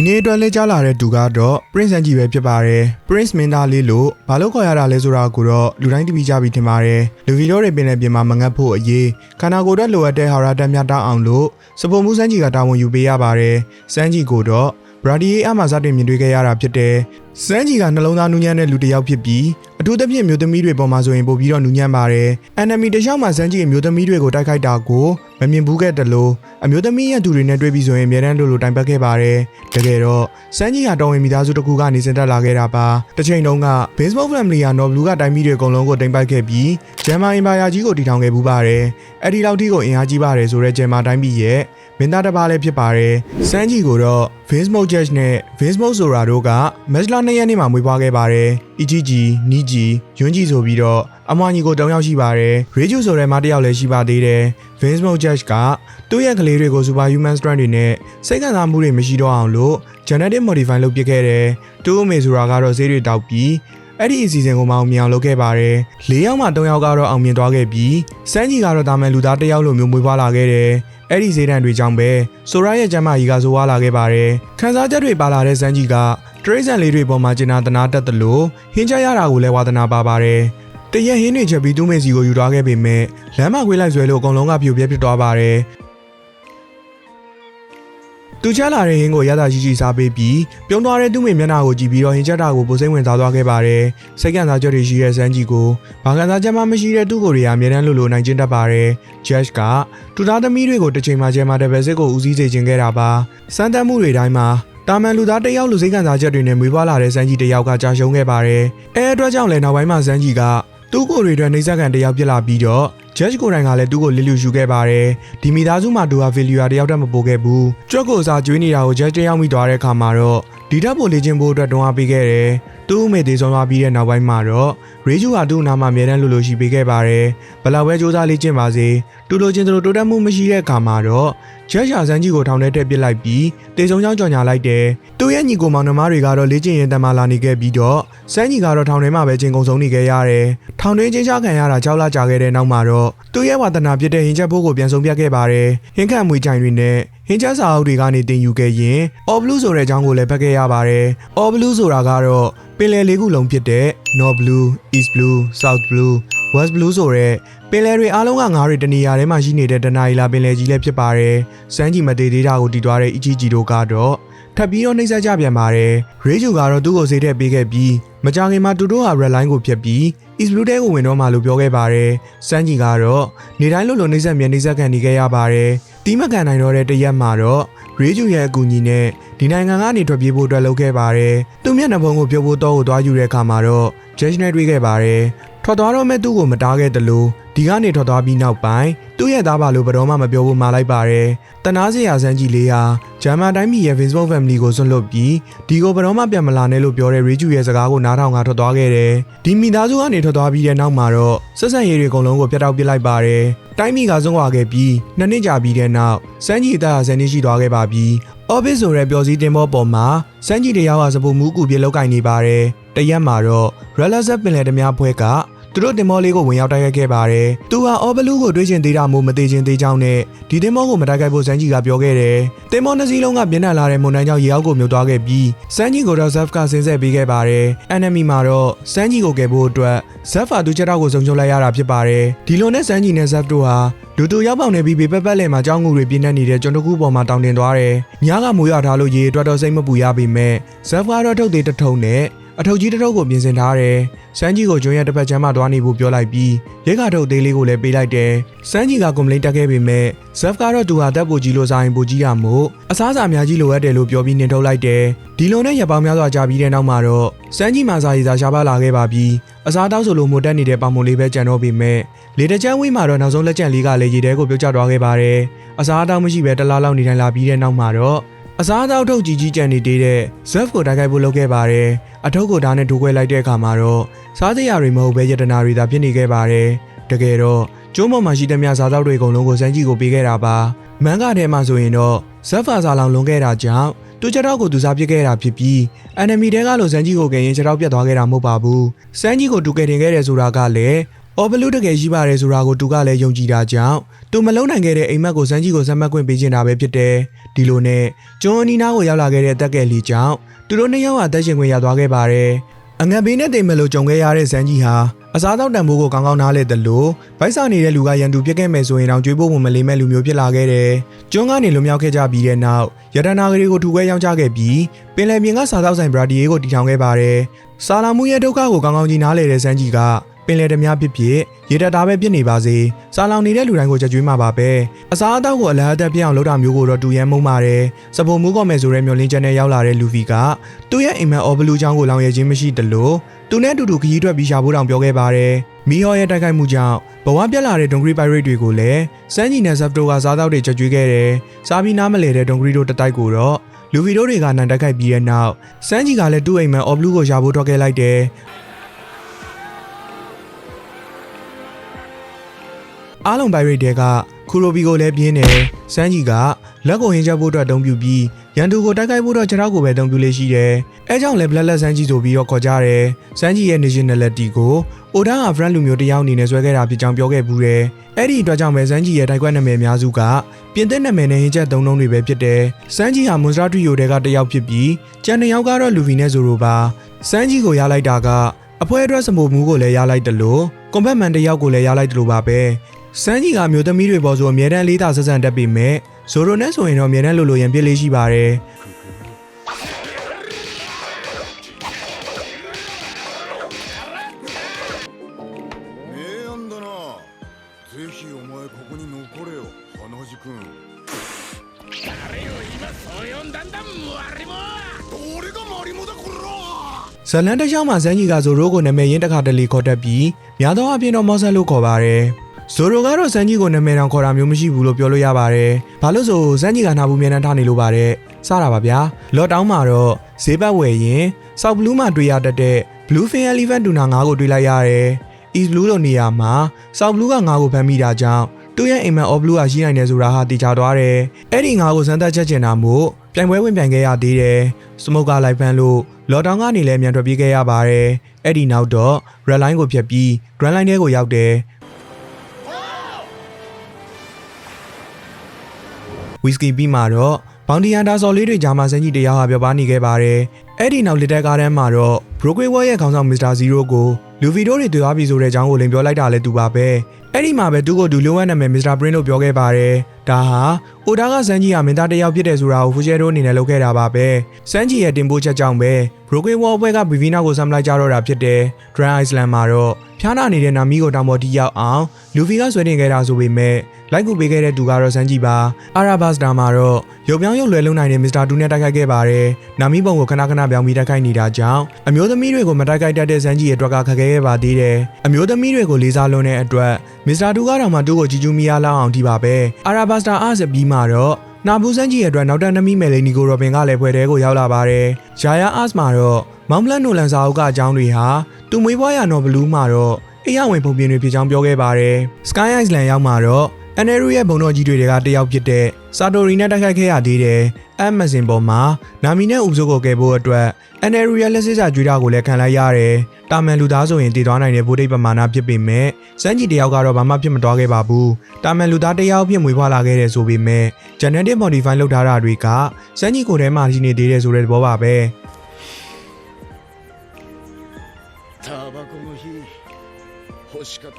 ဒီနေ့အတွက်လဲကြားလာတဲ့သူကတော့ Prince န်ကြီးပဲဖြစ်ပါတယ် Prince မင်းသားလေးလို့ဘာလို့ခေါ်ရတာလဲဆိုတာကိုတော့လူတိုင်းသိပြီးကြပြီထင်ပါတယ်လူဗီလိုတွေပင်လည်းပြင်မှာမငတ်ဖို့အရေးခန္ဓာကိုယ်အတွက်လိုအပ်တဲ့ဟာရတက်မြတ်တောင်းအောင်လို့စပုံမှုစန်းကြီးကတာဝန်ယူပေးရပါတယ်စန်းကြီးကိုတော့ ဘရာဒီယေအမှစတင်မြင်တွေ့ခဲ့ရတာဖြစ်တယ်။စန်းကြီးကနှလုံးသားနူးညံ့တဲ့လူတစ်ယောက်ဖြစ်ပြီးအထူးသဖြင့်မျိုးသမီးတွေပေါ်မှာဆိုရင်ပို့ပြီးတော့နူးညံ့ပါတယ်။ enemy တခြားမှာစန်းကြီးအမျိုးသမီးတွေကိုတိုက်ခိုက်တာကိုမမြင်ဘူးခဲ့တယ်လို့အမျိုးသမီးရဲ့သူတွေနဲ့တွေ့ပြီးဆိုရင်အများတန်းလို့လို့တိုင်ပတ်ခဲ့ပါတယ်။တကယ်တော့စန်းကြီးကတော်ဝင်မိသားစုတစ်ခုကနေစင်တက်လာခဲ့တာပါ။တစ်ချိန်တုန်းက baseball family ကနော်ဘလူးကတိုင်းပြည်တွေအကုန်လုံးကိုတိမ်ပိုက်ခဲ့ပြီးဂျမ်မာအင်ပါယာကြီးကိုတည်ထောင်ခဲ့ဘူးပါတယ်။အဲ့ဒီလောက်ထိကိုအင်အားကြီးပါတယ်ဆိုတဲ့ဂျမ်မာတိုင်းပြည်ရဲ့ မင်းသားတစ်ပါးလည်းဖြစ်ပါတယ်။စန်းကြီးကိုတော့ Vinsmoke Judge နဲ့ Vinsmoke ဆိုတာတို့ကမက်စလာ2ရက်နေ့မှာမွေးဖွားခဲ့ပါတယ်။ EGG, NIGI, YUNJI ဆိုပြီးတော့အမွာညီကိုတောင်းရောက်ရှိပါတယ်။ Reju ဆိုတဲ့မတစ်ယောက်လည်းရှိပါသေးတယ်။ Vinsmoke Judge ကသူ့ရဲ့ကလေးတွေကို Superhuman Strength တွေနဲ့စိတ်ခံစားမှုတွေမရှိတော့အောင်လို့ Genetic Modify လုပ်ပစ်ခဲ့တယ်။သူ့အမေဆိုတာကတော့ဈေးတွေတောက်ပြီးအဲ့ဒီအစီအစဉ်ကိုမအောင်မြင်အောင်လုပ်ခဲ့ပါတယ်။၄ယောက်မှ၃ယောက်ကတော့အောင်မြင်သွားခဲ့ပြီးစန်းကြီးကတော့တာမန်လူသားတစ်ယောက်လိုမျိုးမွေးဖွားလာခဲ့တယ်။ အဲ့ဒီဈေးတန်းတွေကြောင့်ပဲဆိုရာရဲ့ကျမ်းမာကြီးကဆိုးဝါးလာခဲ့ပါတယ်။ခန်းစားချက်တွေပါလာတဲ့စန်းကြီးကတရိတ်ဆန်လေးတွေပေါ်မှာကျင်နာတနာတတ်တယ်လို့ဟင်းချရတာကိုလည်းဝါသနာပါပါတယ်။တရက်ဟင်းတွေချက်ပြီးသူ့မေစီကိုယူသွားခဲ့ပေမဲ့လမ်းမခွေးလိုက်ဆွဲလို့အကုန်လုံးကပြိုပြဲဖြစ်သွားပါတယ်။ သူချလာတဲ့ဟင်းကိုရတာရှိရှိစားပေးပြီးပြုံးသွားတဲ့သူ့မိမျက်နှာကိုကြည့်ပြီးတော့ဟင်းချက်တာကိုပိုစိမ့်ဝင်စားသွားခဲ့ပါတယ်။စိတ်ကန်စားချက်တွေရှိတဲ့စန်းကြီးကိုဘာကန်စားချက်မှမရှိတဲ့သူ့ကိုယ်တွေကအမြဲတမ်းလိုလိုနိုင်ကျင့်တတ်ပါတယ်။ Judge ကတူသားသမီးတွေကိုတစ်ချိန်မှကျဲမှာတဲ့ဘယ်စစ်ကိုဦးစီးစေခြင်းခဲ့တာပါ။စမ်းသပ်မှုတွေတိုင်းမှာတာမန်လူသားတစ်ယောက်လူစိတ်ကန်စားချက်တွေနဲ့မွေးဖွားလာတဲ့စန်းကြီးတစ်ယောက်ကကြာရှုံးခဲ့ပါတယ်။အဲအတွက်ကြောင့်လည်းနောက်ပိုင်းမှာစန်းကြီးကသူ့ကိုယ်တွေအတွက်နှိမ့်ဆက်ကန်တစ်ယောက်ဖြစ်လာပြီးတော့ Judge ကိုယ်တိုင်ကလည်းသူ့ကိုလစ်လျူရှုခဲ့ပါတယ်။ဒီမိသားစုမှာသူဟာ failure တယောက်တည်းမပိုခဲ့ဘူး။ကြွက်ကိုအစားကျွေးနေတာကို Judge တယောက်မိသွားတဲ့အခါမှာတော့ဒီထက်ပိုလေ့ကျင့်ဖို့အတွက်တွန်းအားပေးခဲ့တယ်။သူ့အမေသေးဆုံးသွားပြီးတဲ့နောက်ပိုင်းမှာတော့ Reju ဟာသူ့အနာမှာအမြဲတမ်းလိုလိုရှိပေးခဲ့ပါတယ်။ဘလောက်ပဲစူးစမ်းလေ့ကျင့်ပါစေ။တူလိုချင်းတူလိုတိုးတက်မှုမရှိတဲ့အခါမှာတော့ Judge ရှာစန်းကြီးကိုထောင်ထဲထည့်ပစ်လိုက်ပြီးတေဆုံးကြောင်းကြော်ညာလိုက်တယ်။သူ့ရဲ့ညီကိုမောင်နှမတွေကတော့လေ့ကျင့်ရင်တမလာနေခဲ့ပြီးတော့စန်းကြီးကတော့ထောင်ထဲမှာပဲချင်းကုံဆုံးနေခဲ့ရတယ်။ထောင်တွင်းချင်းချခံရတာကြောက်လာကြခဲ့တဲ့နောက်မှာတော့သူ့ရဲ့ဝါသနာပြစ်တဲ့ဟင်းချက်ဖို့ကိုပြန်ဆုံးပြတ်ခဲ့ပါတယ်။ဟင်းခတ်မွေကြိုင်တွေနဲ့ဟင်းချက်စာအုပ်တွေကနေတင်ယူခဲ့ရင် All Blue ဆိုတဲ့အကြောင်းကိုလည်းဖတ်ခဲ့ရပါတယ်။ All Blue ဆိုတာကတော့ပင်လယ်လေးခုလုံးဖြစ်တဲ့ North Blue, East Blue, South Blue, West Blue ဆိုတဲ့ပင်လယ်တွေအားလုံးကငါးတွေတနေရာထဲမှာရှိနေတဲ့တနာရီလာပင်လယ်ကြီးလည်းဖြစ်ပါတယ်။စမ်းကြီးမသေးသေးတာကိုတည်သွားတဲ့ EGG တို့ကတော့ထပ်ပြီးတော့နှိမ့်ဆက်ကြပြန်ပါတယ်။ရေဂျူကတော့သူ့ကိုဈေးထည့်ပေးခဲ့ပြီးမကြခင်မှာတူတို့ဟာ red line ကိုဖြတ်ပြီး East Blue တဲကိုဝင်တော့မှလို့ပြောခဲ့ပါတယ်။စမ်းကြီးကတော့နေတိုင်းလို့လို့နှိမ့်ဆက်မြန်နှိမ့်ဆက်ခံနေခဲ့ရပါတယ်။တီးမကန်နိုင်တော့တဲ့တရက်မှာတော့ရေဂျူရဲ့အကူအညီနဲ့ဒီနိုင်ငံကနေထွက်ပြေးဖို့အတွက်လုပ်ခဲ့ပါတယ်။သူမျက်နှာဖုံးကိုပြုတ်ဖို့တော့ကိုသွားယူတဲ့အခါမှာတော့ Judge နဲ့တွေ့ခဲ့ပါတယ်။ထွက်သွားတော့မဲ့သူ့ကိုမတားခဲ့တယ်လို့ဒီကနေထွက်သွားပြီးနောက်ပိုင်းသူ့ရဲ့သားပါလို့ဘယ်တော့မှမပြောဘူးမှာလိုက်ပါတယ်။တနာစရာစမ်းကြီးလေးဟာဂျာမန်တိုင်းပြည်ရဲ့ Facebook Family ကိုဆွန့်လွတ်ပြီးဒီကိုဘယ်တော့မှပြန်မလာနဲ့လို့ပြောတဲ့ Riju ရဲ့စကားကိုနားထောင်ကထွက်သွားခဲ့တယ်။ဒီမိသားစုကနေထွက်သွားပြီးတဲ့နောက်မှာတော့ဆက်ဆံရေးတွေအကုန်လုံးကိုပြတ်တောက်ပစ်လိုက်ပါတယ်။တိုင်းပြည်ကဆုံးသွားခဲ့ပြီးနှစ်နှစ်ကြာပြီးတဲ့နောက်စမ်းကြီးအသက်ဟာဆယ်နှစ်ရှိသွားခဲ့ပါပြီ။ Office ဆိုတဲ့ပျော်စည်းတင်ပေါ်ပေါ်မှာစမ်းကြီးတယောက်ကစပုံမူးကူပြေလောက်ကင်နေပါတယ်။ တရက်မှာတော့ Relaxed ပင်လယ်သမားဖွဲကသူတို့တင်မောလေးကိုဝင်ရောက်တိုက်ရိုက်ခဲ့ပါတယ်။သူဟာအော်ဘလူးကိုတွေးချင်သေးတာမို့မသေးချင်သေးကြောင်းနဲ့ဒီတင်မောကိုမတိုက်ခိုက်ဖို့စန်းကြီးကပြောခဲ့တယ်။တင်မောနှစ်စီးလုံးကပြင်းထန်လာတဲ့မွန်တန်းကြောင့်ရေအောက်ကိုမြုပ်သွားခဲ့ပြီးစန်းကြီးကိုတော့ Zef ကဆင်းဆက်ပေးခဲ့ပါတယ်။ enemy မှာတော့စန်းကြီးကိုကယ်ဖို့အတွက် Zef ဟာသူချက်တော့ကိုစုံချုံလိုက်ရတာဖြစ်ပါတယ်။ဒီလိုနဲ့စန်းကြီးနဲ့ Zef တို့ဟာလူတူရောက်ပေါင်နေပြီးပေပက်ပက်လယ်မှာကြောင်းငူတွေပြင်းနေနေတဲ့ကျွန်တော်ခုပေါ်မှာတောင်းတင်သွားတယ်။ညကမိုးရွာထားလို့ရေအတွက်တော့စိတ်မပူရပေမဲ့ဇက်ဖာတော့ထုတ်သေးတထုံနဲ့ အထုပ်ကြီးတစ်ထုပ်ကိုပြင်ဆင်ထားတယ်။စန်းကြီးကိုကျွန်းရဲ့တစ်ဖက်ချမ်းမှသွားနေဖို့ပြောလိုက်ပြီးရိတ်ခါထုတ်သေးလေးကိုလည်းပေးလိုက်တယ်။စန်းကြီးကကွန်ပလိန်တက်ခဲ့ပေမဲ့ဇက်ဖကတော့သူဟာတက်ပိုကြီးလို့စားရင်ပိုကြီးရမို့အစားအစာအများကြီးလိုအပ်တယ်လို့ပြောပြီးနှင်ထုတ်လိုက်တယ်။ဒီလိုနဲ့ရပောင်များစွာကြာပြီးတဲ့နောက်မှာတော့စန်းကြီးမှစာရီစာရှားပါလာခဲ့ပါပြီးအစားတောက်ဆိုလို့မိုတက်နေတဲ့ပေါင်မုံလေးပဲကြံတော့ပေမဲ့လေတကြမ်းဝင်းမှာတော့နောက်ဆုံးလက်ကျန်လေးကလည်းရေထဲကိုပြုတ်ကျသွားခဲ့ပါတယ်။အစားတောက်မရှိပဲတလားလောက်နေထိုင်လာပြီးတဲ့နောက်မှာတော့ အစားအသောက်ထုတ်ကြီးကြီးကြံနေသေးတဲ့ Zef ကိုတိုက်ခိုက်ဖို့လုပ်ခဲ့ပါတယ်။အထုပ်ကိုဓာတ်နဲ့ထိုးခွဲလိုက်တဲ့အခါမှာတော့စားစရာတွေမဟုတ်ဘဲယတနာတွေသာဖြစ်နေခဲ့ပါတယ်။တကယ်တော့ကျိုးမော်မှာရှိတဲ့မြစားသောက်တွေအကုန်လုံးကိုစမ်းကြည့်ကိုပေးခဲ့တာပါ။မန်းကထဲမှာဆိုရင်တော့ Zef ဖာစာလောင်လွန်ခဲ့တာကြောင့်သူချက်တော့ကိုသူစားပစ်ခဲ့တာဖြစ်ပြီး enemy တဲကလို့စမ်းကြီးကိုကရင်ချက်တော့ပြတ်သွားခဲ့တာမဟုတ်ပါဘူး။စမ်းကြီးကိုတူကယ်တင်ခဲ့တယ်ဆိုတာကလည်း အော်ဘလူးတကယ်ရှိပါတယ်ဆိုတာကိုသူကလည်းယုံကြည်တာကြောင့်သူမလုံနိုင်ခဲ့တဲ့အိမ်မက်ကိုစမ်းကြီးကိုဆက်မှတ်ခွင့်ပေးချင်တာပဲဖြစ်တယ်။ဒီလိုနဲ့ကျွန်းအနီးနားကိုရောက်လာခဲ့တဲ့တက်ကယ်လီကြောင့်သူတို့နှစ်ယောက်ဟာတက်ရှင်ခွင့်ရသွားခဲ့ပါတယ်။အငတ်ဘေးနဲ့တိမ်မလို့ကြုံခဲ့ရတဲ့စမ်းကြီးဟာအစားတောက်တံမိုးကိုကောင်းကောင်းနားလဲတယ်လို့ဗိုက်စာနေတဲ့လူကရန်သူပြစ်ခဲ့မယ်ဆိုရင်တော့ကြွေးဖို့မလေးမဲ့လူမျိုးဖြစ်လာခဲ့တယ်။ကျွန်းကနေလွန်မြောက်ခဲ့ကြပြီးတဲ့နောက်ရတနာကလေးကိုထူခွဲရောက်ကြခဲ့ပြီးပင်လယ်ပြင်ကစားတောက်ဆိုင်ဘရာဒီယေကိုတီထောင်ခဲ့ပါတယ်။စာလာမှုရဲ့ဒုက္ခကိုကောင်းကောင်းကြီးနားလဲတဲ့စမ်းကြီးကပ င်လယ်ဓမြဖြစ်ဖြစ်ရေတက်တာပဲဖြစ်နေပါစေစားလောင်နေတဲ့လူတိုင်းကိုကြွေးမှာပါပဲအစားအသောက်ကိုအလားအသက်ပြအောင်လုပ်တာမျိုးကိုတော့တူရဲမုံပါတယ်စပုံမူးကော်မယ်ဆိုတဲ့မျောလင်းချက်နဲ့ရောက်လာတဲ့လူဗီကသူ့ရဲ့အိမ်မက်အော်ဘလူးချောင်းကိုလောင်ရဲခြင်းမရှိတလို့သူနဲ့အတူတူခရီးထွက်ပြီးရှာဖို့တောင်ပြောခဲ့ပါတယ်မီဟော်ရဲ့တိုက်ခိုက်မှုကြောင့်ဘဝပြက်လာတဲ့ဒွန်ဂရီပိုက်ရိတ်တွေကိုလည်းစန်းကြီးနဲ့ဇက်ဖတိုကစားသောက်တွေကြွေးခဲ့တယ်စားပြီးနားမလဲတဲ့ဒွန်ဂရီတို့တတိုက်ကိုတော့လူဗီတို့တွေကနန်တိုက်ခိုက်ပြီးတဲ့နောက်စန်းကြီးကလည်းသူ့အိမ်မက်အော်ဘလူးကိုရှာဖို့ထွက်ခဲ့လိုက်တယ် အားလုံးဘိုင်ရိတ်တဲကခူရိုဘီကိုလည်းပြင်းတယ်စန်းကြီးကလက်ကိုဟင်းချက်ဖို့အတွက်အသုံးပြုပြီးရန်သူကိုတိုက်ခိုက်ဖို့တော့ခြေထောက်ကိုပဲအသုံးပြုလေးရှိတယ်အဲကြောင့်လည်းဘလက်လက်စန်းကြီးဆိုပြီးတော့ခေါ်ကြတယ်စန်းကြီးရဲ့ nationality ကိုအိုဒါက friend လူမျိုးတစ်ယောက်အနေနဲ့ဆွဲခဲ့တာဖြစ်ကြောင်းပြောခဲ့ဘူးတယ်အဲ့ဒီအတွက်ကြောင့်ပဲစန်းကြီးရဲ့တိုက်ခွက်နာမည်အများစုကပြင်သစ်နာမည်နဲ့ဟင်းချက်သုံးလုံးတွေပဲဖြစ်တယ်စန်းကြီးဟာမွန်စတာထရီယိုတဲကတစ်ယောက်ဖြစ်ပြီးကျန်တဲ့ယောက်ကတော့လူဗီနဲ့ဆိုလိုပါစန်းကြီးကိုရလိုက်တာကအဖွဲအတွက်စမိုမှုကိုလည်းရလိုက်တယ်လို့ကွန်ဖက်မန်တစ်ယောက်ကိုလည်းရလိုက်တယ်လို့ပါပဲ စန်းကြီးကမျိုးသမီးတွေပေါ်ဆိုအမြဲတမ်းလေးသာဆက်ဆံတတ်ပေမဲ့ဇိုရိုနဲ့ဆိုရင်တော့အမြဲတမ်းလှုပ်လို့ရင်ပြစ်လေးရှိပါတယ်ဇလန်တခြားမှာဇန်ကြီးကဇိုရိုကိုနာမည်ရင်းတစ်ခါတလေခေါ်တတ်ပြီးများသောအားဖြင့်တော့မော့ဆက်လို့ခေါ်ပါတယ်။ ဇိုရိုကတော့စန်းကြီးကိုနာမည်တောင်ခေါ်တာမျိုးမရှိဘူးလို့ပြောလို့ရပါတယ်ဘာလို့ဆိုစန်းကြီးကနာဘူးမြန်နှမ်းထားနေလို့ပါတယ်စတာပါဗျာလော့တောင်းမှာတော့ဈေးဘက်ဝယ်ရင်ဆောက်ဘလူးမှာတွေ့ရတတ်တဲ့ Blue Fin Elephant Tuna 9ကိုတွေ့လိုက်ရတယ် East Blue လိုနေရာမှာဆောက်ဘလူးက9ကိုဖမ်းမိတာကြောင့်သူ့ရဲ့အိမ်မက် All Blue ကရှိနိုင်တယ်ဆိုတာဟာတိကျသွားတယ်အဲ့ဒီ9ကိုစမ်းသပ်ချက်ချင်တာမို့ပြိုင်ပွဲဝင်ပြိုင်ခဲ့ရသေးတယ်စမုတ်ကလိုက်ဖမ်းလို့လော်တောင်းကနေလည်းမြန်ထွက်ပြေးခဲ့ရပါတယ်အဲ့ဒီနောက်တော့ Red Line ကိုဖြတ်ပြီး Grand Line ထဲကိုရောက်တယ် ဝီစကီပြီးမှတော့ဘောင်တီယန်တာဆော်လေးတွေဂျာမာစန်ကြီးတရားဟာပြောပါနေခဲ့ပါတယ်။အဲ့ဒီနောက်လက်တက်ကားတန်းမှာတော့ Brookway War ရဲ့ခေါင်းဆောင် Mr. Zero ကိုလူဗီတိုတွေတွေ့သွားပြီဆိုတဲ့အကြောင်းကိုလင်ပြောလိုက်တာလည်းသူပါပဲ။အဲ့ဒီမှာပဲသူ့ကိုဒူလိုဝက်နာမည် Mr. Brain လို့ပြောခဲ့ပါတယ်။ဒါဟာအိုဒါကစန်ကြီးဟာမင်းသားတစ်ယောက်ဖြစ်တယ်ဆိုတာကိုဖူရှယ်တို့အနေနဲ့လုပ်ခဲ့တာပါပဲ။စန်ကြီးရဲ့တင်ပို့ချက်ကြောင့်ပဲ Brookway War ဘွဲက Vivina ကိုဆမ်လိုက်ကြတော့တာဖြစ်တယ်။ Grand Island မှာတော့ဖျားနာနေတဲ့နာမီကိုတောင်ပေါ်တီးရောက်အောင်လူဗီကဆွဲတင်ခဲ့တာဆိုပေမဲ့လိုက်ကူပေးခဲ့တဲ့သူကတော့စန်းကြီးပါအာရာဘတ်စတာမှာတော့ရုပ်ပြောင်းရုပ်လွယ်လုံးနိုင်တဲ့မစ္စတာတူနဲ့တိုက်ခိုက်ခဲ့ပါတယ်နာမီပုံကိုခဏခဏပြောင်းပြီးတိုက်ခိုက်နေတာကြောင့်အမျိုးသမီးတွေကိုမတိုက်ခိုက်တတ်တဲ့စန်းကြီးရဲ့အတွက်ကခက်ခဲခဲ့ပါသေးတယ်အမျိုးသမီးတွေကိုလေးစားလွန်းတဲ့အတွက်မစ္စတာတူကတော့မှတူကိုကြီးကျူးမီယာလောက်အောင်ဒီပါပဲအာရာဘတ်စတာအားစပြီးမှတော့နာဘူးစန်းကြီးရဲ့အတွက်နောက်တန်းသမီးမယ်လေးနီကိုရောဘင်ကလည်းဖွဲ့တဲကိုရောက်လာပါတယ်။ယာယာအာစ်မှာတော့မောင်ပလန်နိုလန်စာအုပ်ကအကြောင်းတွေဟာသူမွေးဖွားရနော်ဘလူးမှာတော့အေးရဝင်ပုံပြင်တွေဖြစ်ကြောင်းပြောခဲ့ပါတယ်။ Sky Island ရောက်မှာတော့ အန်နရူရဲ့ဘုံတော်ကြီးတွေကတယောက်ဖြစ်တဲ့စာတိုရီနဲ့တိုက်ခိုက်ခဲ့ရသေးတယ်။အမ်မဇင်ပေါ်မှာနာမီနဲ့ဦးစိုးကိုကယ်ဖို့အတွက်အန်နရူရဲ့လက်စစ်စာကြွေးတာကိုလည်းခံလိုက်ရတယ်။တာမန်လူသားဆိုရင်တည်သွားနိုင်တဲ့ဗိုလ်ဒိတ်ပမာဏဖြစ်ပေမဲ့စန်းကြီးတယောက်ကတော့ဘာမှဖြစ်မသွားခဲ့ပါဘူး။တာမန်လူသားတယောက်ဖြစ်မွေးဖွားလာခဲ့တဲ့ဆိုပေမဲ့ genetic modify လုပ်ထားတာတွေကစန်းကြီးကိုယ်ထဲမှာရှိနေသေးတယ်ဆိုတဲ့သဘောပါပဲ။ タバコの火欲しかったとこだ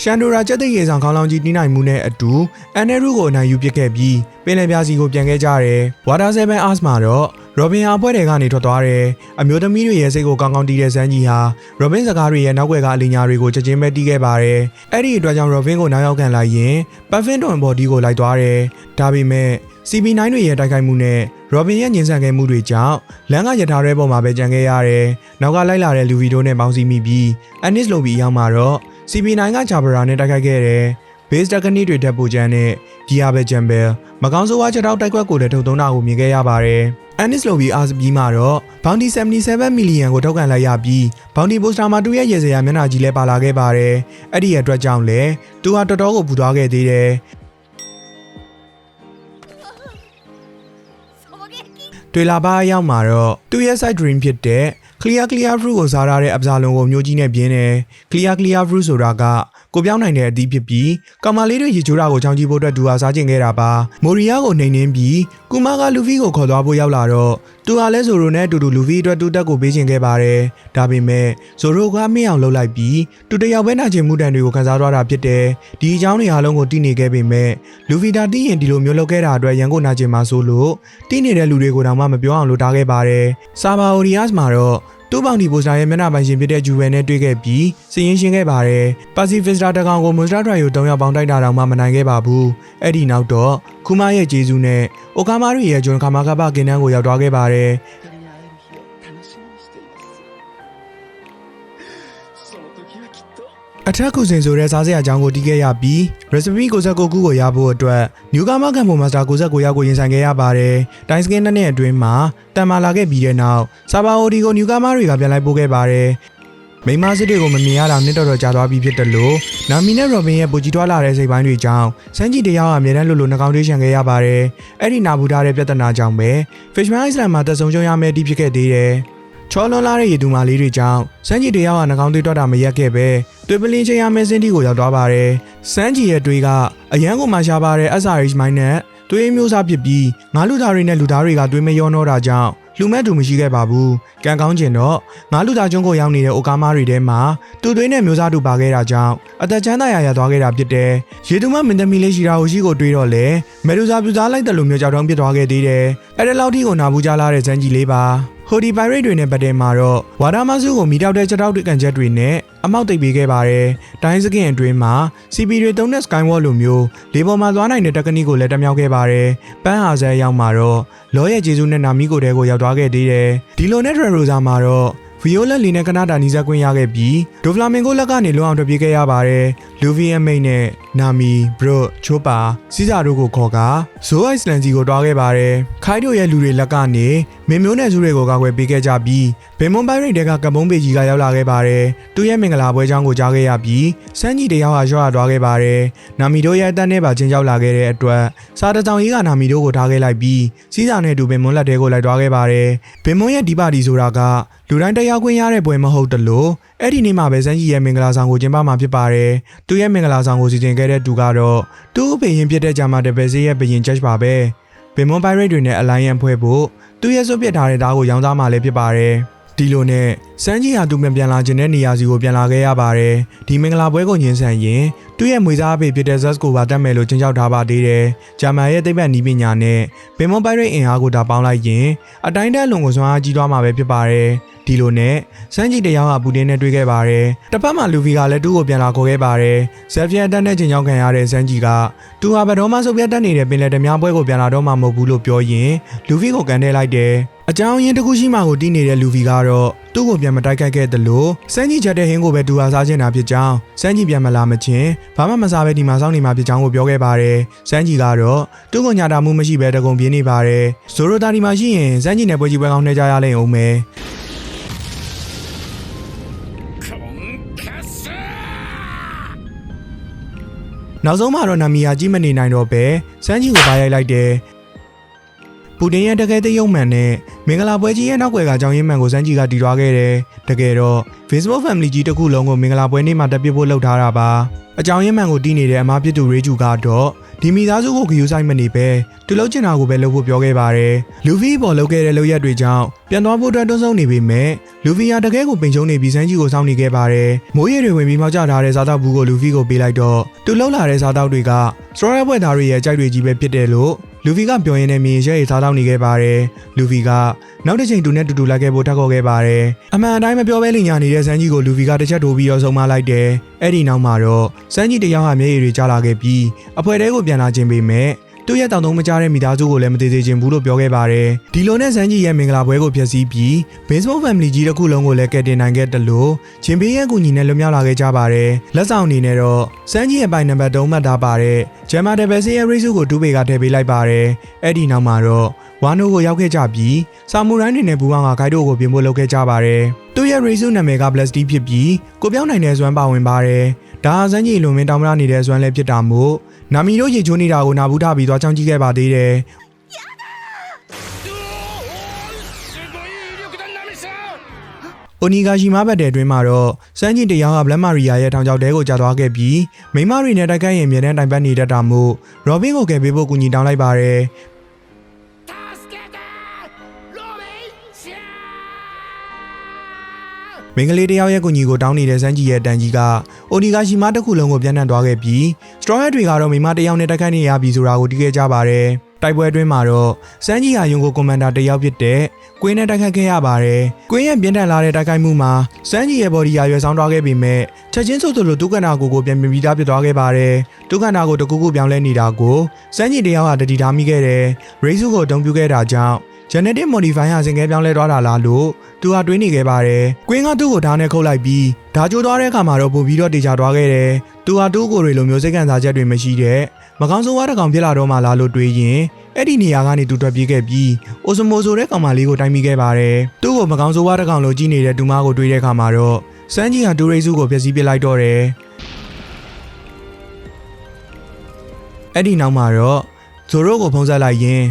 ရှန်ဒိုရာကျက်တဲ့ရေဆောင်ခေါင်းလောင်းကြီးတီးနိုင်မှုနဲ့အတူအန်နရူကိုအနိုင်ယူပစ်ခဲ့ပြီးပင်လယ်ပြားစီကိုပြန်ခဲ့ကြတယ်။ဝါတာ7 Hours မှာတော့ရောဘင်ဟာအဖွဲ့တွေကနေထွက်သွားတယ်။အမျိုးသမီးတွေရဲ့စိတ်ကိုကောင်းကောင်းတီးတဲ့ဇန်းကြီးဟာရောဘင်စကားတွေရဲ့နောက်ွယ်ကအလီညာတွေကိုချက်ချင်းပဲတီးခဲ့ပါတယ်။အဲ့ဒီအတွက်ကြောင့်ရောဘင်ကိုနောက်ရောက်ခံလိုက်ရင်ပတ်ဖင်တွန်ဘော်ဒီကိုလိုက်သွားတယ်။ဒါပေမဲ့ CB9 တွေရဲ့တိုက်ခိုက်မှုနဲ့ရောဘင်ရဲ့ညှဉ်းဆန်ခဲ့မှုတွေကြောင့်လမ်းကရထားရဲပေါ်မှာပဲကြံခဲ့ရတယ်။နောက်ကလိုက်လာတဲ့လူဗီတိုနဲ့ပေါင်းစည်းမိပြီးအန်နစ်လိုဘီအရောက်မှာတော့ CB9 ကဂျာဘရာနဲ့တိုက်ခိုက်ခဲ့တယ်။ base တက်ကနီတွေတက်ပူချမ်းနဲ့ဂီယာဘဲဂျမ်ဘယ်မကောင်းဆိုးဝါးချက်တော့တိုက်ခွက်ကိုလည်းထုတ်သုံးတာကိုမြင်ခဲ့ရပါတယ်။ Anis Lobby RSB မှာတော့ Bounty 77 million ကိုထုတ်ကန်လိုက်ရပြီး Bounty Poster မှာသူ့ရဲ့ရေစရာမျက်နှာကြီးလည်းပါလာခဲ့ပါတယ်။အဲ့ဒီရဲ့အတွက်ကြောင့်လည်းသူဟာတော်တော်ကိုပူသွားခဲ့သေးတယ်။ တွေ့လာပါအရောက်မှာတော့သူ့ရဲ့ side dream ဖြစ်တဲ့ clear clear fruit ကိုစားရတဲ့အပစာလုံးကိုမျိုးကြီးနဲ့ပြင်းတယ် clear clear fruit ဆိုတာက ကိုပြောင်းနိုင်တဲ့အသီးဖြစ်ပြီးကောင်မလေးတွေရေချိုးတာကိုချောင်းကြည့်ဖို့အတွက်သူဟာစားကျင်ခဲ့တာပါမိုရီယာကိုနှိမ်နှင်းပြီးကူမာကလူဖီကိုခေါ်သွားဖို့ရောက်လာတော့သူဟာလဲဆိုရိုနဲ့အတူတူလူဖီအတွက်တူတက်ကိုပေးချင်ခဲ့ပါတယ်ဒါပေမဲ့ဆိုရိုကမင်းအောင်လှုပ်လိုက်ပြီးသူတယောက်ပဲနာကျင်မှုတန်တွေကိုခန်းစားသွားတာဖြစ်တယ်ဒီအကြောင်းတွေအားလုံးကိုသိနေခဲ့ပေမဲ့လူဖီတာသိရင်ဒီလိုမျိုးလုပ်ခဲ့တာအတွက်ရန်ကုန်နာကျင်မှာဆိုလို့သိနေတဲ့လူတွေကိုတောင်မှမပြောအောင်လုပ်ထားခဲ့ပါတယ်ဆာဘာအိုရီယတ်မှာတော့ တူပေါင်ဒီပိုစတာရဲ့မျက်နှာပိုင်ရှင်ဖြစ်တဲ့ဂျူဝယ်နဲ့တွေ့ခဲ့ပြီးစည်ရင်ရှင်းခဲ့ပါတယ်။ပါစီဖစ်စတာတကောင်ကိုမွန်စတာဒရိုင်ကိုတုံးရောက်ပေါင်းတိုက်တာတောင်မှမနိုင်ခဲ့ပါဘူး။အဲ့ဒီနောက်တော့ခူမာရဲ့ဂျေဇူးနဲ့အိုကာမာရီရဲ့ဂျွန်ခါမာကပကင်နန်းကိုရောက်သွားခဲ့ပါတယ် အထက်ကူစင်ဆိုတဲ့စားစရာအကြောင်းကိုတီးခဲ့ရပြီး recipe 69ခုကိုရဖို့အတွက်နျူကာမာကန်ပုံမာစတာ69ရောက်ကိုရင်ဆိုင်ခဲ့ရပါတယ်။တိုင်းစကင်းနှစ်နှစ်အတွင်းမှာတန်မာလာခဲ့ပြီးတဲ့နောက်ဆာဘာအိုဒီကိုနျူကာမာတွေကပြန်လိုက်ပို့ခဲ့ပါတယ်။မိန်းမစစ်တွေကိုမမြင်ရတာနှစ်တော်တော်ကြာသွားပြီဖြစ်တယ်လို့နာမီနဲ့ရော်ဘင်ရဲ့ပူကြီးထွားလာတဲ့စိတ်ပိုင်းတွေကြောင့်စန်းကြီးတယောက်အမြဲတမ်းလိုလိုနှကောင်းသေးရှန်ခဲ့ရပါတယ်။အဲ့ဒီနာဘူးထားတဲ့ပြဿနာကြောင့်ပဲ Fishman Island မှာတက်ဆုံးကြုံရမယ့်အတိဖြစ်ခဲ့သေးတယ်။ချောလွန်လာတဲ့ရေတူမာလေးတွေကြောင့်စန်းကြီးတယောက်ကနှကောင်းသေးတော့တာမရက်ခဲ့ပဲ တွေ့ပလင်းချင်းရမယ့်စင်းတီကိုရောက်သွားပါတယ်။စန်းကြီးရဲ့တွေကအရန်ကိုမှရှားပါတဲ့ SRH မိုင်းနဲ့သွေးမျိုးစားဖြစ်ပြီးငါလူသားတွေနဲ့လူသားတွေကသွေးမရောနှောတာကြောင့်လူမဲ့သူမရှိခဲ့ပါဘူး။ကံကောင်းကျင်တော့ငါလူသားကျွန်းကိုရောက်နေတဲ့အိုကာမာတွေထဲမှာတူသွေးနဲ့မျိုးစားတူပါခဲ့တာကြောင့်အသက်ချမ်းသာရရသွားခဲ့တာဖြစ်တယ်။ရေတူမမင်းသမီးလေးရှိတာကိုရှိကိုတွေးတော့လေမေဒူဇာပြူစားလိုက်တယ်လို့မျိုးကြောက်တုံးဖြစ်သွားခဲ့သေးတယ်။အဲ့ဒီလောက်ထိကိုနာဘူးကြလာတဲ့ဇန်ကြီးလေးပါ။ ဟိုဒီပိုင်ရိတ်တွေနဲ့ပတ်တယ်မှာတော့ဝါဒါမဆုကိုမိတောက်တဲ့ချက်တောက်တွေကန်ချက်တွေနဲ့အမောက်တိတ်ပေးခဲ့ပါတယ်။တိုင်းစကင်အတွင်းမှာ CP တွေသုံးတဲ့ Skywall လိုမျိုးလေပေါ်မှာသွားနိုင်တဲ့တက်ကနစ်ကိုလည်းတက်မြောက်ခဲ့ပါတယ်။ပန်းဟာဆဲရောက်မှာတော့လောရဲ့ဂျေဇူးနဲ့နာမီကိုတဲကိုရောက်သွားခဲ့သေးတယ်။ဒီလိုနဲ့ Drroza မှာတော့ဗီယိုလက်လီနဲ့ကနာတာနီးစပ်ခွင့်ရခဲ့ပြီးဒိုဖလာမင်ကိုလက်ကနေလွန်အောင်ထွက်ပြေးခဲ့ရပါတယ်။ လူဗီယမိတ်နဲ့နာမီဘရို့ချိုပါစီးစာတို့ကိုခေါ်ကာဇိုးအိုက်စလန်စီကိုတွားခဲ့ပါတယ်။ခိုင်တို့ရဲ့လူတွေလက်ကနေမင်းမျိုးနဲ့စုတွေကိုကာကွယ်ပေးခဲ့ကြပြီးဘင်မွန်ပိုင်ရိတ်တွေကကမုံပေကြီးကရောက်လာခဲ့ပါတယ်။သူ့ရဲ့မင်္ဂလာပွဲချောင်းကိုကြားခဲ့ရပြီးစန်းကြီးတယောက်ဟာရွှေ့ရသွားခဲ့ပါတယ်။နာမီတို့ရဲ့အသက်နဲ့ပါချင်းရောက်လာခဲ့တဲ့အတွက်စားတကြောင်ကြီးကနာမီတို့ကိုထားခဲ့လိုက်ပြီးစီးစာနဲ့တူဘင်မွန်လက်တဲကိုလိုက်သွားခဲ့ပါတယ်။ဘင်မွန်ရဲ့ဒီပါတီဆိုတာကလူတိုင်းတရားခွင့်ရတဲ့ပွဲမဟုတ်တလို့အဲ့ဒီနေ့မှာပဲစန်းကြီးရဲ့မင်္ဂလာဆောင်ကိုကျင်းပမှာဖြစ်ပါတယ်။သူရဲ့မင်္ဂလာဆောင်ကိုစီစဉ်ခဲ့တဲ့သူကတော့သူ့ဘယင်ဖြစ်တဲ့ဂျာမာတပယ်ဆေးရဲ့ဘယင် judge ပါပဲ။ဘင်မွန်ပိုင်ရိတ်တွေနဲ့ alliance ဖွဲ့ဖို့သူရဲ့စွန့်ပစ်ထားတဲ့ဓာတ်ကိုရောင်းစားမှလည်းဖြစ်ပါတယ်။ဒီလိုနဲ့စန်းကြီးဟာသူပြန်ပြန်လာခြင်းတဲ့နေရာစီကိုပြန်လာခဲ့ရပါတယ်။ဒီမင်္ဂလာပွဲကိုညှင်းဆန်ရင်သူ့ရဲ့မွေစားအဖေဖြစ်တဲ့ Zas ကိုပါတတ်မယ်လို့ချင်းချောက်ထားပါသေးတယ်။ဂျာမန်ရဲ့သိပ္ပံနည်းပညာနဲ့ဘင်မွန်ပိုင်ရိတ်အင်အားကိုဒါပေါင်းလိုက်ရင်အတိုင်းတက်လုံကိုစွမ်းအားကြီးသွားမှာပဲဖြစ်ပါတယ်။ ဒီလိုနဲ့စန်းကြီးတယောက်ကပူတင်နဲ့တွေ့ခဲ့ပါတယ်။တစ်ဖက်မှာလူဗီကလည်းသူ့ကိုပြန်လာခေါ်ခဲ့ပါတယ်။ဇက်ဖီယန်တက်တဲ့ချိန်ချောင်းခံရတဲ့စန်းကြီးကသူဟာဘယ်တော့မှစုပ်ပြတ်တက်နေတဲ့ပင်လယ်ဓမြပွဲကိုပြန်လာတော့မှမဟုတ်ဘူးလို့ပြောရင်လူဗီကိုကန်ထဲလိုက်တယ်။အကြောင်းရင်းတစ်ခုရှိမှကိုတီးနေတဲ့လူဗီကတော့သူ့ကိုပြန်မတိုက်ခိုက်ခဲ့သလိုစန်းကြီးချက်တဲ့ဟင်းကိုပဲသူဟာစားချင်တာဖြစ်ကြောင်းစန်းကြီးပြန်မလာမချင်းဘာမှမစားပဲဒီမှာစောင့်နေမှာဖြစ်ကြောင်းကိုပြောခဲ့ပါတယ်။စန်းကြီးကတော့သူ့ကိုညာတာမှုမရှိပဲတကုံပြင်းနေပါတယ်။ဇိုရိုတာဒီမှာရှိရင်စန်းကြီးနဲ့ပွဲကြီးပွဲကောင်းနေကြရလိမ့်အောင်မယ်။ နောက်ဆုံးမှာတော့နာမီယာကြီးမနေနိုင်တော့ပဲစန်းကြီးကိုပါရိုက်လိုက်တယ် ပူတင်ရဲ့တကယ်တရုံမှန်နဲ့မင်္ဂလာပွဲကြီးရဲ့နောက်ွယ်ကကြောင်ရင်းမှန်ကိုစန်းကြီးကတီထွားခဲ့တယ်တကယ်တော့ Facebook Family ကြီးတစ်ခုလုံးကိုမင်္ဂလာပွဲနေ့မှာတက်ပြဖို့လှုပ်ထားတာပါအကြောင်းရင်းမှန်ကိုတီးနေတဲ့အမားပြစ်သူရေဂျူကတော့ဒီမိသားစုကိုဂယူဆိုင်မနေပဲသူလှုပ်ချင်တာကိုပဲလုပ်ဖို့ပြောခဲ့ပါတယ်လူဗီပေါ်လုပ်ခဲ့တဲ့လုပ်ရက်တွေကြောင့်ပြန်သွားဖို့အတွက်တွန်းဆုံနေပေမဲ့လူဗီယာတကယ်ကိုပိန်ချုံနေပြီးစန်းကြီးကိုစောင့်နေခဲ့ပါတယ်မိုးရေတွေဝင်ပြီးမှောက်ကျထားတဲ့စားတောက်ဘူးကိုလူဗီကိုပေးလိုက်တော့သူလှုပ်လာတဲ့စားတောက်တွေကစထရဘွဲသားတွေရဲ့ကြိုက်တွေကြီးပဲဖြစ်တယ်လို့ လူဗီကပြောရင်းနဲ့မြင်ရဲရဲစားတောက်နေခဲ့ပါတယ်လူဗီကနောက်တစ်ချိန်သူနဲ့တူတူလိုက်ခဲ့ဖို့ထပ်ခေါ်ခဲ့ပါတယ်အမှန်အတိုင်းမပြောဘဲလင်ညာနေတဲ့စန်းကြီးကိုလူဗီကတစ်ချက်ထိုးပြီးတော့ဆုံးမလိုက်တယ်အဲ့ဒီနောက်မှာတော့စန်းကြီးတယောက်ဟာမျက်ရည်တွေကျလာခဲ့ပြီးအဖွဲတဲကိုပြန်လာခြင်းပေမဲ့ သူ့ရဲ့တောင်တုံးမကြားတဲ့မိသားစုကိုလည်းမသေးသေးခြင်းဘူးလို့ပြောခဲ့ပါတယ်။ဒီလိုနဲ့ဇန်ကြီးရဲ့မင်္ဂလာပွဲကိုဖျက်ဆီးပြီး Baseball Family ကြီးတစ်ခုလုံးကိုလည်းကယ်တင်နိုင်ခဲ့တယ်လို့ဂျင်ဘေးရဲ့ကူညီနဲ့လွတ်မြောက်လာခဲ့ကြပါတယ်။လက်ဆောင်အနေနဲ့တော့ဇန်ကြီးရဲ့ပိုင်နံပါတ်3မှတ်ထားပါတယ်။ဂျမ်မာဒယ်ဘယ်စီရဲ့ရိစုကိုတူဘေကထည့်ပေးလိုက်ပါတယ်။အဲ့ဒီနောက်မှာတော့ဝါနိုကိုရောက်ခဲ့ကြပြီးဆာမူရိုင်းတွေနဲ့ဘူဝါကဂိုက်တို့ကိုပြင်ဖို့လုပ်ခဲ့ကြပါတယ်။သူ့ရဲ့ရိစုနာမည်က Blast D ဖြစ်ပြီးကိုပြောင်းနိုင်တဲ့ဇွမ်းပါဝင်ပါတယ်။ ဒါအစမ်းကြီးလွန်မင်းတောင်မရနေတဲ့ဇွမ်းလဲဖြစ်တာမို့နာမီတို့ရေချိုးနေတာကိုနာဘူးထပြီးသွားချောင်းကြည့်ခဲ့ပါသေးတယ်ိုနီဂါရှီမားဘက်တဲအတွင်းမှာတော့စန်းကျင်တရားကဘလက်မာရီယာရဲ့ထောင်ချောက်တဲကိုကြာသွားခဲ့ပြီးမိမရီနဲ့တိုက်ခိုက်ရင်မြေတန်းတိုင်ပတ်နေတတ်တာမို့ရောဘင်းကိုကယ်ပေးဖို့ကူညီတောင်းလိုက်ပါတယ် မိန်းကလေးတယောက်ရဲ့ကူညီကိုတောင်းနေတဲ့စန်းကြီးရဲ့တန်ကြီးကအိုနီဂါရှီမာတစ်ခုလုံးကိုပြန်နှံ့သွားခဲ့ပြီးစထရောဟက်တွေကတော့မိန်းမတစ်ယောက်နဲ့တိုက်ခိုက်နေရပြီဆိုတာကိုတီးခဲ့ကြပါတယ်တိုက်ပွဲအတွင်းမှာတော့စန်းကြီးဟာယုံကိုကွန်မန်ဒါတစ်ယောက်ဖြစ်တဲ့ကွင်းနဲ့တိုက်ခိုက်ခဲ့ရပါတယ်။ကွင်းရဲ့ပြင်းထန်လာတဲ့တိုက်ခိုက်မှုမှာစန်းကြီးရဲ့ဘော်ဒီယာရွယ်ဆောင်သွားခဲ့ပေမဲ့ချက်ချင်းဆိုသလိုဒုက္ခနာကိုကိုပြန်ပြပြီးသားဖြစ်သွားခဲ့ပါတယ်။ဒုက္ခနာကိုတကူကူပြောင်းလဲနေတာကိုစန်းကြီးတယောက်ကတတိထားမိခဲ့တယ်။ရိစုကိုအတုံးပြခဲ့တာကြောင့် genetic modify ဟာစင်ကဲပြောင်းလဲသွားတာလားလို့သူဟာတွေးနေခဲ့ပါတယ်။ကွင်းကသူ့ကိုဓာတ်နဲ့ခုတ်လိုက်ပြီးဓာတ်ကျိုးသွားတဲ့အခါမှာတော့ပို့ပြီးတော့တေချာသွားခဲ့တယ်။သူဟာတူးကိုယ်တွေလိုမျိုးစိတ်ခံစားချက်တွေမရှိတဲ့မကောင်းဆိုးဝါးတစ်ကောင်ဖြစ်လာတော့မှလားလို့တွေးရင်အဲ့ဒီနေရာကနေသူထွက်ပြေးခဲ့ပြီးအိုစမိုဆိုတဲ့ကောင်မလေးကိုတိုင်းမိခဲ့ပါတယ်။သူ့ကိုမကောင်းဆိုးဝါးတစ်ကောင်လိုကြည့်နေတဲ့ဒူမကိုတွေးတဲ့အခါမှာတော့စန်းကြီးဟာဒူရိစုကိုဖျက်ဆီးပစ်လိုက်တော့တယ်။အဲ့ဒီနောက်မှာတော့ဇိုရိုကိုဖုံးဆက်လိုက်ရင်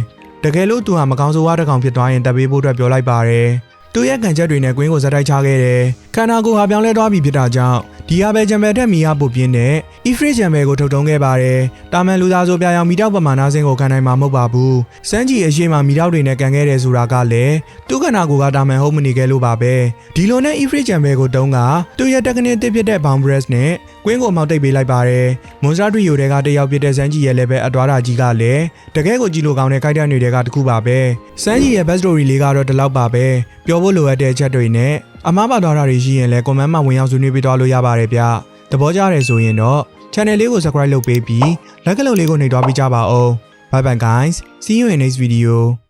တကယ်လို့သူဟာမကောင်းဆိုးဝါးတစ်ကောင်ဖြစ်သွားရင်တပ်ပေးဖို့အတွက်ပြောလိုက်ပါတယ်။သူ့ရဲ့ကံချက်တွေနဲ့ကွင်းကိုဇက်တိုက်ချခဲ့တယ်။ခန္ဓာကိုယ်ဟာပြောင်းလဲသွားပြီဖြစ်တာကြောင့် ဒီဟာပဲဂျမ်ဘယ်တက်မီယာပို့ပြင်းတဲ့ e free ဂျမ်ဘယ်ကိုထုတ်တုံးခဲ့ပါတယ်။တာမန်လူသားဆိုပြရောင်မီတောက်ပမာဏစင်းကိုခံနိုင်မှာမဟုတ်ပါဘူး။စန်းကြီးအရှိမမီတောက်တွေနဲ့ကန်ခဲ့တယ်ဆိုတာကလည်းသူ့ခန္ဓာကိုယ်ကတာမန်ဟုတ်မနေခဲ့လို့ပါပဲ။ဒီလိုနဲ့ e free ဂျမ်ဘယ်ကိုတုံးကသူ့ရဲ့တက်ကနစ်တစ်ဖြစ်တဲ့ bound breast နဲ့ကွင်းကိုမောက်တိတ်ပေးလိုက်ပါတယ်။မွန်စတာထရီယိုတွေကတယောက်ဖြစ်တဲ့စန်းကြီးရဲ့လည်းပဲအသွားတာကြီးကလည်းတကယ်ကိုကြည့်လို့ကောင်းတဲ့ခိုက်တဲ့တွေကတခုပါပဲ။စန်းကြီးရဲ့ best story လေးကတော့ဒီလောက်ပါပဲ။ပြောဖို့လိုအပ်တဲ့အချက်တွေနဲ့ အမားပါသွားတာတွေရှိရင်လည်း comment မှာဝင်ရောက်ဆွေးနွေးပေးသွားလို့ရပါတယ်ဗျ။သဘောကျတယ်ဆိုရင်တော့ channel လေးကို subscribe လုပ်ပေးပြီးလိုက်ကလုံးလေးကိုနှိပ်သွားပေးကြပါဦး။ Bye bye guys. See you in next video.